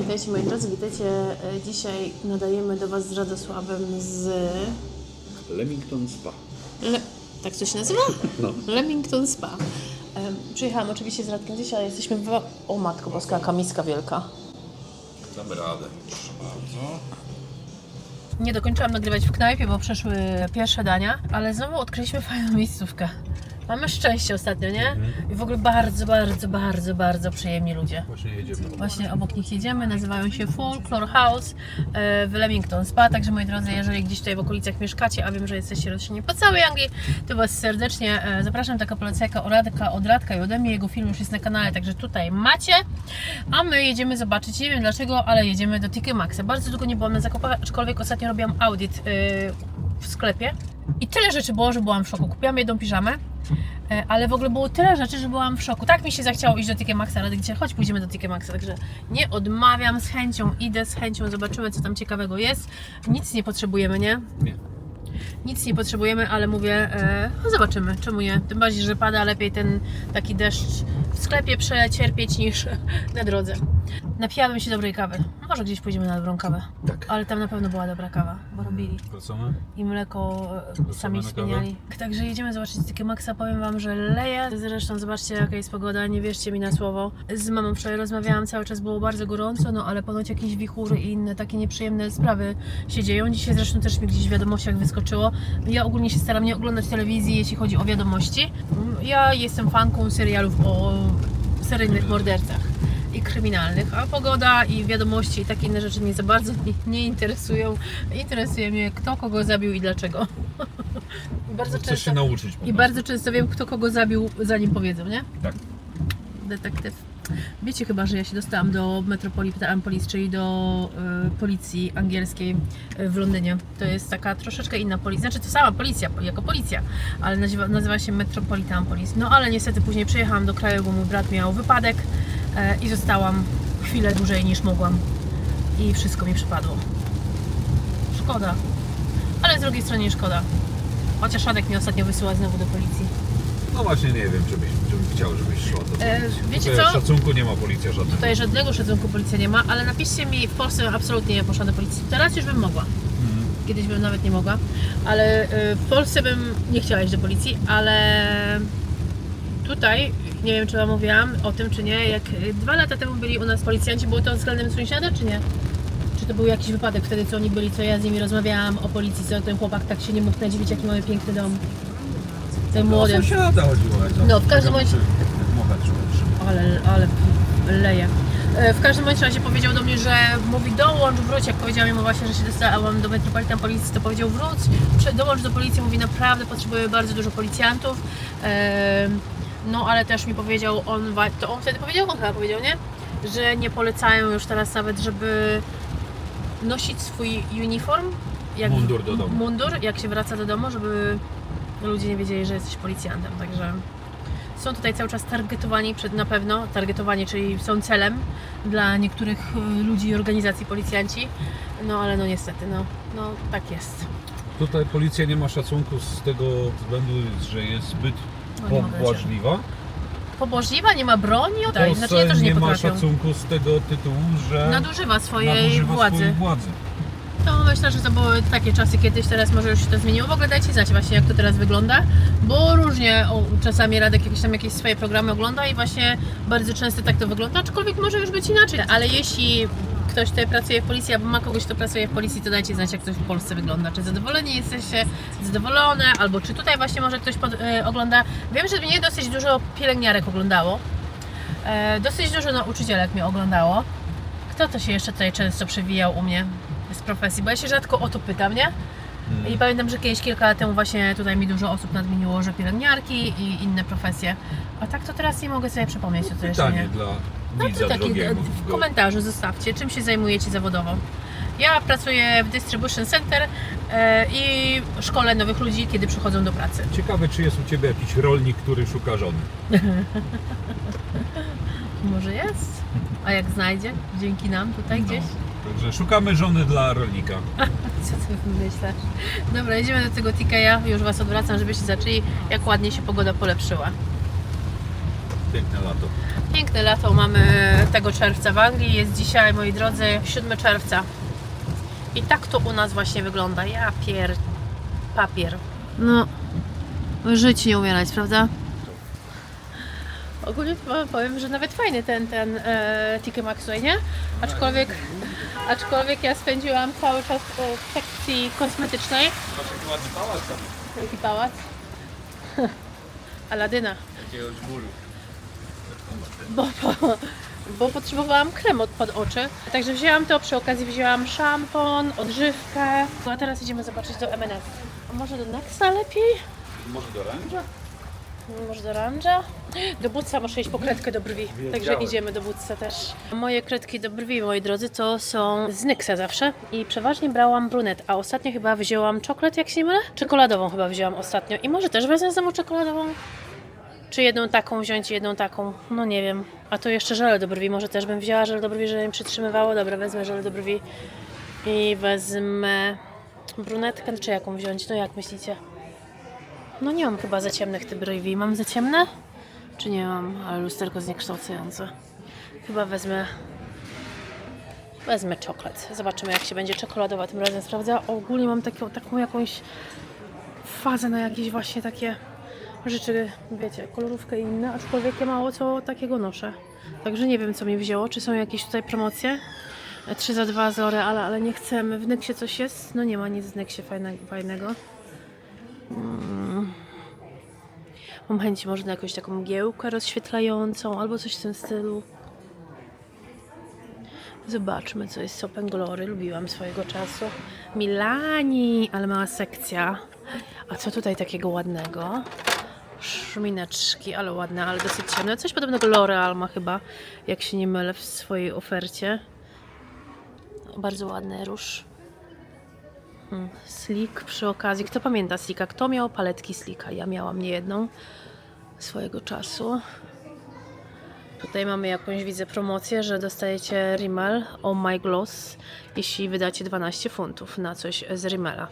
Witajcie moi drodzy, witajcie. E, Dzisiaj nadajemy do Was z Radosławem z... Leamington Spa. Le... Tak to się nazywa? No. Leamington Spa. Przyjechałam oczywiście z Radkiem dzisiaj, ale jesteśmy w... O Matko Boska, jaka miska wielka. Damy radę. Proszę bardzo. Nie dokończyłam nagrywać w knajpie, bo przeszły pierwsze dania, ale znowu odkryliśmy fajną miejscówkę. Mamy szczęście ostatnio, nie? I w ogóle bardzo, bardzo, bardzo, bardzo przyjemni ludzie. Właśnie jedziemy. Właśnie obok nich jedziemy, nazywają się Folklore House e, w Leamington Spa, także moi drodzy, jeżeli gdzieś tutaj w okolicach mieszkacie, a wiem, że jesteście rocznie po całej Anglii, to Was serdecznie e, zapraszam, taka polecajka od Radka, od Radka i ode mnie, jego film już jest na kanale, także tutaj macie, a my jedziemy zobaczyć, nie wiem dlaczego, ale jedziemy do TK Maxa. Bardzo długo nie byłam na zakupach, aczkolwiek ostatnio robiłam audyt e, w sklepie i tyle rzeczy było, że byłam w szoku. Kupiłam jedną piżamę, ale w ogóle było tyle rzeczy, że byłam w szoku. Tak mi się zachciało iść do TK Maxa, ale gdzie chodź, pójdziemy do TK Maxa, także nie odmawiam z chęcią, idę z chęcią, zobaczymy co tam ciekawego jest. Nic nie potrzebujemy, nie? Nie. Nic nie potrzebujemy, ale mówię, e, no zobaczymy, czemu nie? Tym bardziej, że pada lepiej ten taki deszcz w sklepie przecierpieć niż na drodze. Napijałabym się dobrej kawy. Może gdzieś pójdziemy na dobrą kawę. Tak. Ale tam na pewno była dobra kawa, bo robili Wracamy? i mleko e, Wracamy sami na kawę? Także jedziemy zobaczyć takie Maxa. Powiem Wam, że leje. Zresztą zobaczcie jaka jest pogoda, nie wierzcie mi na słowo. Z mamą wczoraj rozmawiałam, cały czas było bardzo gorąco, no ale ponoć jakieś wichury i inne takie nieprzyjemne sprawy się dzieją. Dzisiaj zresztą też mi gdzieś w wiadomościach wyskoczyło. Ja ogólnie się staram nie oglądać telewizji, jeśli chodzi o wiadomości. Ja jestem fanką serialów o seryjnych mordercach i kryminalnych, a pogoda i wiadomości i takie inne rzeczy mnie za bardzo nie, nie interesują. Interesuje mnie kto kogo zabił i dlaczego. I bardzo Chcesz często, się nauczyć I bardzo często wiem kto kogo zabił zanim powiedzą, nie? Tak. Detektyw. Wiecie chyba, że ja się dostałam do Metropolitan Police, czyli do y, policji angielskiej y, w Londynie. To jest taka troszeczkę inna policja, znaczy to sama policja, jako policja, ale nazywa, nazywa się Metropolitan Police. No ale niestety później przyjechałam do kraju, bo mój brat miał wypadek i zostałam chwilę dłużej niż mogłam. I wszystko mi przypadło. Szkoda. Ale z drugiej strony nie szkoda. Chociaż Radek mnie ostatnio wysyła znowu do policji. No właśnie nie wiem, czy byś, czy bym chciał, żebyś szła do E, policji. wiecie Tutaj co? Szacunku nie ma policja żadnego. Tutaj żadnego szacunku policja nie ma, ale napiszcie mi, w Polsce absolutnie nie poszła do policji. Teraz już bym mogła. Mhm. Kiedyś bym nawet nie mogła, ale y, w Polsce bym nie chciała iść do policji, ale tutaj, nie wiem czy Wam mówiłam o tym czy nie, jak y, dwa lata temu byli u nas policjanci, było to względem sąsiada czy nie? Czy to był jakiś wypadek wtedy, co oni byli, co ja z nimi rozmawiałam o policji, co ten chłopak tak się nie mógł nadziwić, jaki mamy piękny dom. Ten młody. No, sąsiada chodziło. No, w każdym bądź- Ale, ale leje. E, W każdym bądź razie powiedział do mnie, że mówi dołącz, wróć, jak powiedziałam mu właśnie, że się dostałam do Metropolitan Policji, to powiedział wróć, dołącz do policji, mówi naprawdę potrzebuje bardzo dużo policjantów. E, No ale też mi powiedział on, to on wtedy powiedział, on chyba powiedział, nie? Że nie polecają już teraz nawet, żeby nosić swój uniform. Jak Mundur do domu. Mundur, jak się wraca do domu, żeby ludzie nie wiedzieli, że jesteś policjantem, także są tutaj cały czas targetowani przed na pewno, targetowani, czyli są celem dla niektórych y, ludzi i organizacji policjanci. No ale no niestety, no, no tak jest. Tutaj policja nie ma szacunku z tego względu, że jest zbyt No, pobłażliwa. Pobożliwa, nie ma broni, tak, Polsce znaczy nie to, że nie, nie ma potrafią. szacunku z tego tytułu, że Nadużywa swojej nadużywa władzy. swojej władzy. To myślę, że to były takie czasy kiedyś, teraz może już się to zmieniło. W ogóle dajcie znać właśnie jak to teraz wygląda, bo różnie o, czasami Radek jakieś tam jakieś swoje programy ogląda i właśnie bardzo często tak to wygląda, aczkolwiek może już być inaczej. Ale jeśli ktoś tutaj pracuje w policji, albo ma kogoś, kto pracuje w policji, to dajcie znać jak to w Polsce wygląda. Czy zadowoleni jesteście, zadowolone, albo czy tutaj właśnie może ktoś pod, e, ogląda. Wiem, że mnie dosyć dużo pielęgniarek oglądało. E, dosyć dużo nauczycielek mnie oglądało. Kto to się jeszcze tutaj często przewijał u mnie z profesji? Bo ja się rzadko o to pytam, nie? I pamiętam, że kiedyś kilka lat temu właśnie tutaj mi dużo osób nadmieniło, że pielęgniarki i inne profesje. A tak to teraz nie mogę sobie przypomnieć, co to jeszcze Pytanie nie. dla No widza to taki drogiego. w komentarzu zostawcie, czym się zajmujecie zawodowo. Ja pracuję w Distribution Center e, i szkolę nowych ludzi, kiedy przychodzą do pracy. Ciekawe, czy jest u Ciebie jakiś rolnik, który szuka żony. Może jest? A jak znajdzie? Dzięki nam tutaj gdzieś? No, także szukamy żony dla rolnika. Co ty wymyślasz? Dobra, jedziemy do tego TK'a. Już Was odwracam, żebyście zaczęli, jak ładnie się pogoda polepszyła. Piękne lato. Piękne lato mamy tego czerwca w Anglii. Jest dzisiaj, moi drodzy, 7 czerwca. I tak to u nas właśnie wygląda. Ja pier... papier. No, żyć nie umierać, prawda? Ogólnie powiem, że nawet fajny ten, ten e, Tiki Maxwell, nie? Aczkolwiek, aczkolwiek ja spędziłam cały czas e, w sekcji kosmetycznej. Masz taki ładny pałac tam. Jaki pałac? Aladyna. Jakiegoś bólu. Bo, bo, bo potrzebowałam krem od, pod oczy. Także wzięłam to, przy okazji wzięłam szampon, odżywkę. No a teraz idziemy zobaczyć do M&S. A może do Nexa lepiej? Może do ręcza? Może do Randża? Do Butsa muszę iść po kredkę do brwi. Także idziemy do Butsa też. Moje kredki do brwi, moi drodzy, to są z Nyxa zawsze. I przeważnie brałam brunet, a ostatnio chyba wzięłam czokolad, jak się nie mylę? Czekoladową chyba wzięłam ostatnio. I może też wezmę znowu czekoladową? Czy jedną taką wziąć, jedną taką? No nie wiem. A to jeszcze żele do brwi. Może też bym wzięła żel do brwi, żeby mi przytrzymywało. Dobra, wezmę żel do brwi. I wezmę brunetkę, czy jaką wziąć? No jak myślicie? No nie mam chyba za ciemnych te brwi. Mam za ciemne? Czy nie mam? Ale lusterko zniekształcające. Chyba wezmę... Wezmę czekolad. Zobaczymy jak się będzie czekoladowa tym razem sprawdza. Ogólnie mam taką, taką jakąś fazę na jakieś właśnie takie rzeczy, wiecie, kolorówkę i inne, aczkolwiek ja mało co takiego noszę. Także nie wiem co mi wzięło, czy są jakieś tutaj promocje. 3 za 2 z L'Oreal, ale nie chcemy. W Nyksie coś jest? No nie ma nic w fajne, fajnego. Mm. Mam chęci może na jakąś taką mgiełkę rozświetlającą albo coś w tym stylu. Zobaczmy, co jest Sopen Glory. Lubiłam swojego czasu. Milani, ale mała sekcja. A co tutaj takiego ładnego? Szmineczki, ale ładne, ale dosyć ciemne. Coś podobnego L'Oreal ma chyba, jak się nie mylę, w swojej ofercie. Bardzo ładny róż. Hmm, Slick przy okazji. Kto pamięta Slicka? Kto miał paletki Slicka? Ja miałam nie jedną swojego czasu. Tutaj mamy jakąś, widzę, promocję, że dostajecie Rimmel Oh My Gloss, jeśli wydacie 12 funtów na coś z Rimmela.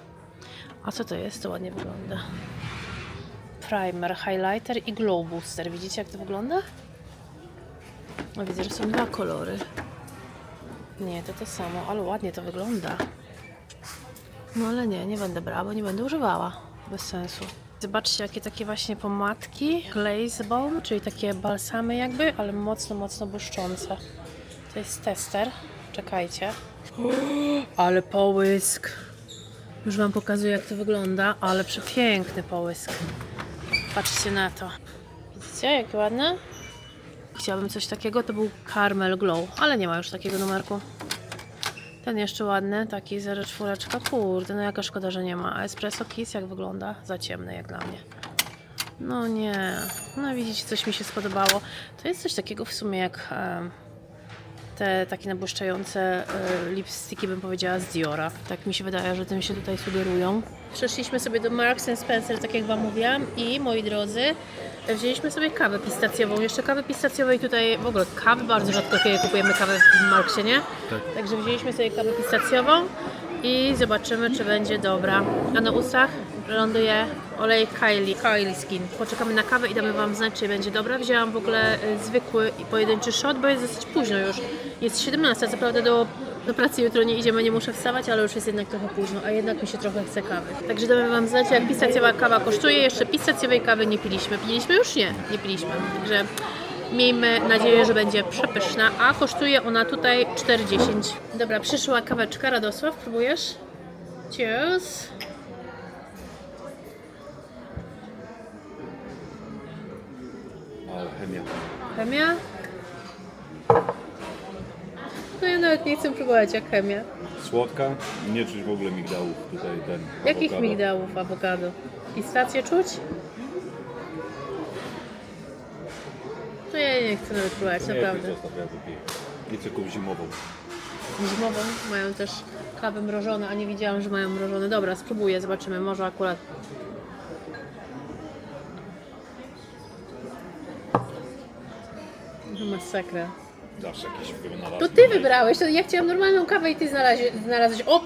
A co to jest? To ładnie wygląda. Primer, highlighter i glow booster. Widzicie jak to wygląda? No widzę, że są dwa kolory. Nie, to to samo, ale ładnie to wygląda. No ale nie, nie będę brała, bo nie będę używała. Bez sensu. Zobaczcie, jakie takie właśnie pomadki. Glaze Balm, czyli takie balsamy jakby, ale mocno, mocno błyszczące. To jest tester. Czekajcie. Ale połysk. Już Wam pokazuję, jak to wygląda, ale przepiękny połysk. Patrzcie na to. Widzicie, jakie ładne? Chciałabym coś takiego, to był Caramel Glow, ale nie ma już takiego numerku. Ten jeszcze ładny, taki 04. Kurde, no jaka szkoda, że nie ma. A Espresso Kiss jak wygląda? Za ciemny jak dla mnie. No nie. No widzicie, coś mi się spodobało. To jest coś takiego w sumie jak te takie nabłyszczające y, lipsticki, bym powiedziała, z Diora. Tak mi się wydaje, że tym się tutaj sugerują. Przeszliśmy sobie do Marks Spencer, tak jak Wam mówiłam i moi drodzy, wzięliśmy sobie kawę pistacjową. Jeszcze kawę pistacjowej tutaj, w ogóle kawy bardzo rzadko kiedy kupujemy kawę w Marksie, nie? Tak. Także wzięliśmy sobie kawę pistacjową i zobaczymy, czy będzie dobra. A na ustach ląduje olej Kylie, Kylie Skin. Poczekamy na kawę i damy Wam znać, czy będzie dobra. Wzięłam w ogóle y, zwykły i pojedynczy shot, bo jest dosyć późno już. Jest 17, co prawda do, do pracy jutro nie idziemy, nie muszę wstawać, ale już jest jednak trochę późno, a jednak mi się trochę chce kawy. Także damy Wam znać, jak pistacjowa kawa kosztuje. Jeszcze pistacjowej kawy nie piliśmy. Piliśmy już? Nie, nie piliśmy. Także Miejmy nadzieję, że będzie przepyszna, a kosztuje ona tutaj 4,10. Dobra, przyszła kaweczka. Radosław, próbujesz? Cheers. Chemia. Chemia? No ja nawet nie chcę próbować jak chemia. Słodka, nie czuć w ogóle migdałów tutaj ten. Jakich awokado. migdałów awokado? Pistacje czuć? No ja nie chcę nawet próbować, Nie, naprawdę. Zostaw, ja wypiję. I taką zimową. Zimową mają też kawy mrożone, a nie widziałam, że mają mrożone. Dobra, spróbuję, zobaczymy, może akurat. Masakra. Dasz jakieś wynalazki. To ty wybrałeś, to ja chciałam normalną kawę i ty znalazłeś, znalazłeś o.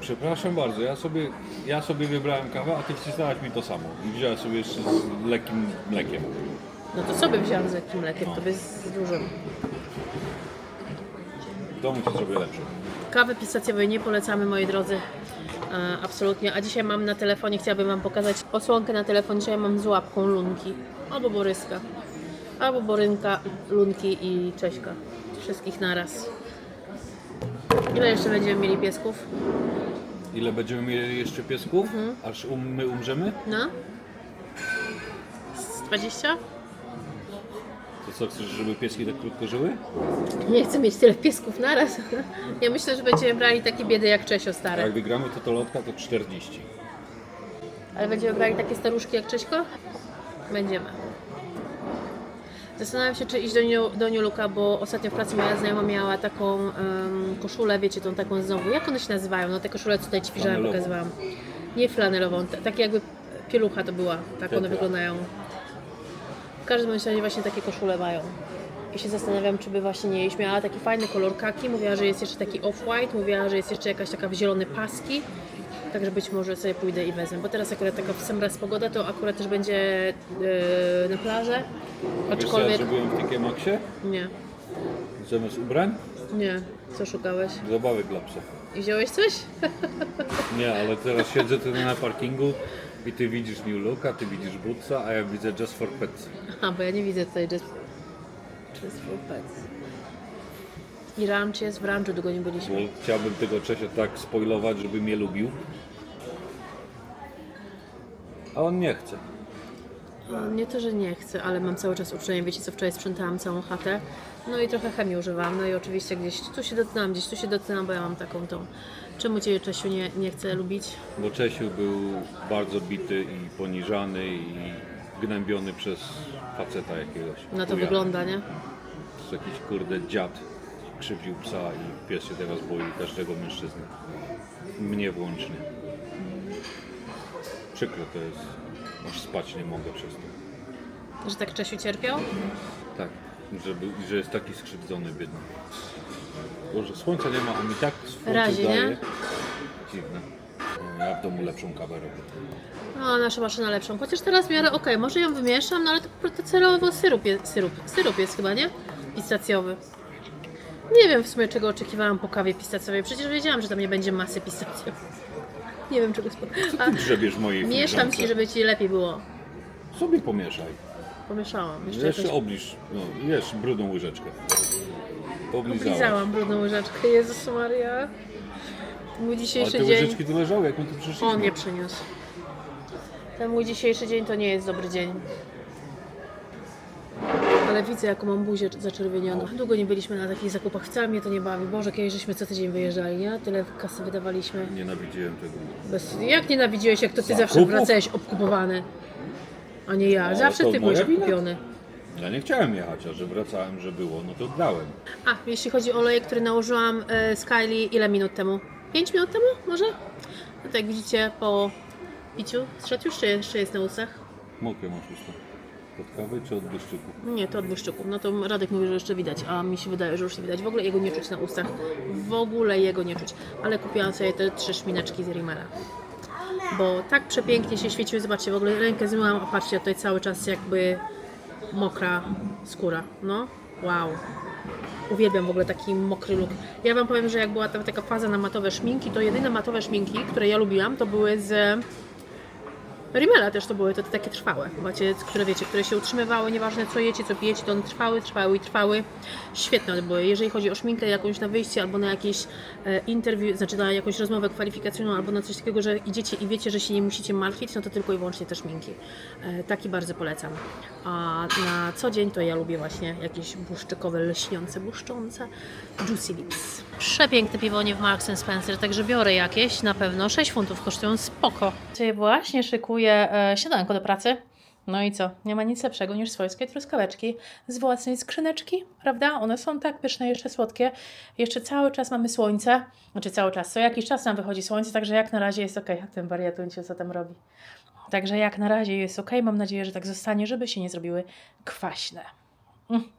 Przepraszam bardzo, ja sobie, ja sobie wybrałem kawę, a ty wcisnęłaś mi to samo. I wziąłem sobie jeszcze z lekkim mlekiem. No to sobie wziąłem z lekkim mlekiem, to jest z dużym. W domu ci zrobię lepsze. Kawy pistacjowej nie polecamy, moi drodzy. E, absolutnie. A dzisiaj mam na telefonie, chciałabym Wam pokazać osłonkę na telefon. Dzisiaj mam z łapką lunki. Albo boryska. Albo borynka, lunki i cześćka. Wszystkich naraz. Ile jeszcze będziemy mieli piesków? Ile będziemy mieli jeszcze piesków? Mhm. Aż um, my umrzemy? No? Z 20? To co, chcesz, żeby pieski tak krótko żyły? Nie chcę mieć tyle piesków naraz. Ja myślę, że będziemy brali takie biedy jak Czesio A stare. jak wygramy to to lotka to 40. Ale będziemy brali takie staruszki jak Cześko? Będziemy. Zastanawiam się, czy iść do, Niu, do New Looka, bo ostatnio w pracy moja znajoma miała taką em, koszulę, wiecie, tą taką znowu, jak one się nazywają? No te koszule, co tutaj Ci piżamę Flanelową. pokazywałam. Nie flanelową, t- takie jakby pielucha to była, tak one wyglądają. W każdym bądź razie właśnie takie koszule mają. I się zastanawiam, czy by właśnie nie iść. Miała taki fajny kolor kaki, mówiła, że jest jeszcze taki off-white, mówiła, że jest jeszcze jakaś taka w zielone paski. Także być może sobie pójdę i wezmę, bo teraz akurat taka w sam raz pogoda, to akurat też będzie yy, na plażę. Wiesz co Aczkolwiek ja zrobiłem w TK Maxie? nie, Zamiast ubrań? nie. Co szukałeś? Zabawek dla psa. I wziąłeś coś? Nie, ale teraz siedzę tu na parkingu i ty widzisz New Looka, ty widzisz Bootsa, a ja widzę Just for Pets. Aha, bo ja nie widzę tutaj just, just for pets. I ranch jest, w ranchu długo nie Bo byliśmy. chciałbym tego Czesia tak spoilować, żeby mnie lubił. A on nie chce. No, Nie to, że nie chcę, ale mam cały czas uczenie. Wiecie co, wczoraj sprzątałam całą chatę. No i trochę chemii używam. No i oczywiście gdzieś tu się dotknęłam, gdzieś tu się dotknęłam, bo ja mam taką tą. Czemu Cię, Czesiu, nie, nie chcę lubić? Bo Czesiu był bardzo bity i poniżany i gnębiony przez faceta jakiegoś. Na to chuja. wygląda, nie? To jest jakiś kurde dziad. Krzywdził psa i pies się teraz boi każdego mężczyzny. Mnie włącznie. Przykro to jest. Aż spać nie mogę przez to. Że tak Czesiu cierpiał? Tak, żeby, że jest taki skrzywdzony biedny. Boże, słońca nie ma, a mi tak słońce Razi, nie? daje. Dziwne. No, Ja w domu lepszą kawę robię. No, nasza maszyna lepszą. Chociaż teraz w miarę okej, może ją wymieszam, no ale to, to celowo syrup jest, syrup, syrup jest chyba, nie? Pistacjowy. Nie wiem w sumie czego oczekiwałam po kawie pistacjowej. Przecież wiedziałam, że tam nie będzie masy pistacjowej. Nie wiem czego spodziewałam. Ty grzebiesz mojej Mieszam filiżance. ci, żeby ci lepiej było. Sobie pomieszaj. Pomieszałam. Jeszcze Jeszcze jakoś obliż, no, jesz brudną łyżeczkę. Oblizałam brudną łyżeczkę. Jezus Maria. Mój Ale dzisiejszy te dzień... łyżeczki tu leżały, jak my tu przyszliśmy. On je przyniósł. Ten mój dzisiejszy dzień to nie jest dobry dzień. Ale widzę, jaką mam buzię zaczerwienioną. Długo nie byliśmy na takich zakupach. Wcale mnie to nie bawi. Boże, kiedyś żeśmy co tydzień wyjeżdżali, nie? Tyle kasy wydawaliśmy. Nienawidziłem tego. Bez... Jak nienawidziłeś, jak to ty zawsze Zakupów? wracałeś obkupowany? A nie ja. Ale Zawsze to ty byłeś wina? obkupiony. Ja nie chciałem jechać, a że wracałem, że było, no to dałem. A, jeśli chodzi o olej, który nałożyłam e, z Kylie, ile minut temu? 5 minut temu może? No to jak widzicie po piciu, zszedł już czy jeszcze jest na ustach? Mokre masz usta. Od kawy czy od błyszczyku? Nie, to od błyszczyków. No to Radek mówi, że jeszcze widać, a mi się wydaje, że już nie widać. W ogóle jego nie czuć na ustach. W ogóle jego nie czuć. Ale kupiłam sobie te trzy szmineczki z Rimmela. Bo tak przepięknie się świeciły. Zobaczcie, w ogóle rękę zmyłam, a patrzcie, tutaj cały czas jakby mokra skóra. No, wow. Uwielbiam w ogóle taki mokry look. Ja Wam powiem, że jak była ta taka faza na matowe szminki, to jedyne matowe szminki, które ja lubiłam, to były z Rimmela też to były, to, te takie trwałe, macie, które wiecie, które się utrzymywały, nieważne co jecie, co pijecie, to one trwały, trwały i trwały. Świetne one były. Jeżeli chodzi o szminkę jakąś na wyjście albo na jakieś e, interview, znaczy na jakąś rozmowę kwalifikacyjną albo na coś takiego, że idziecie i wiecie, że się nie musicie martwić, no to tylko i wyłącznie te szminki. E, taki bardzo polecam. A na co dzień to ja lubię właśnie jakieś błyszczykowe, lśniące, błyszczące Juicy Lips. Przepiękne piwo nie w Marks Spencer, także biorę jakieś na pewno. 6 funtów kosztują, spoko. Czyli właśnie szykuję e, śniadanko do pracy. No i co? Nie ma nic lepszego niż swojskie truskaweczki z własnej skrzyneczki, prawda? One są tak pyszne, jeszcze słodkie. Jeszcze cały czas mamy słońce. Znaczy cały czas, co jakiś czas nam wychodzi słońce, także jak na razie jest ok. A ten wariatuncie co tam robi. Także jak na razie jest ok. Mam nadzieję, że tak zostanie, żeby się nie zrobiły kwaśne. Mm.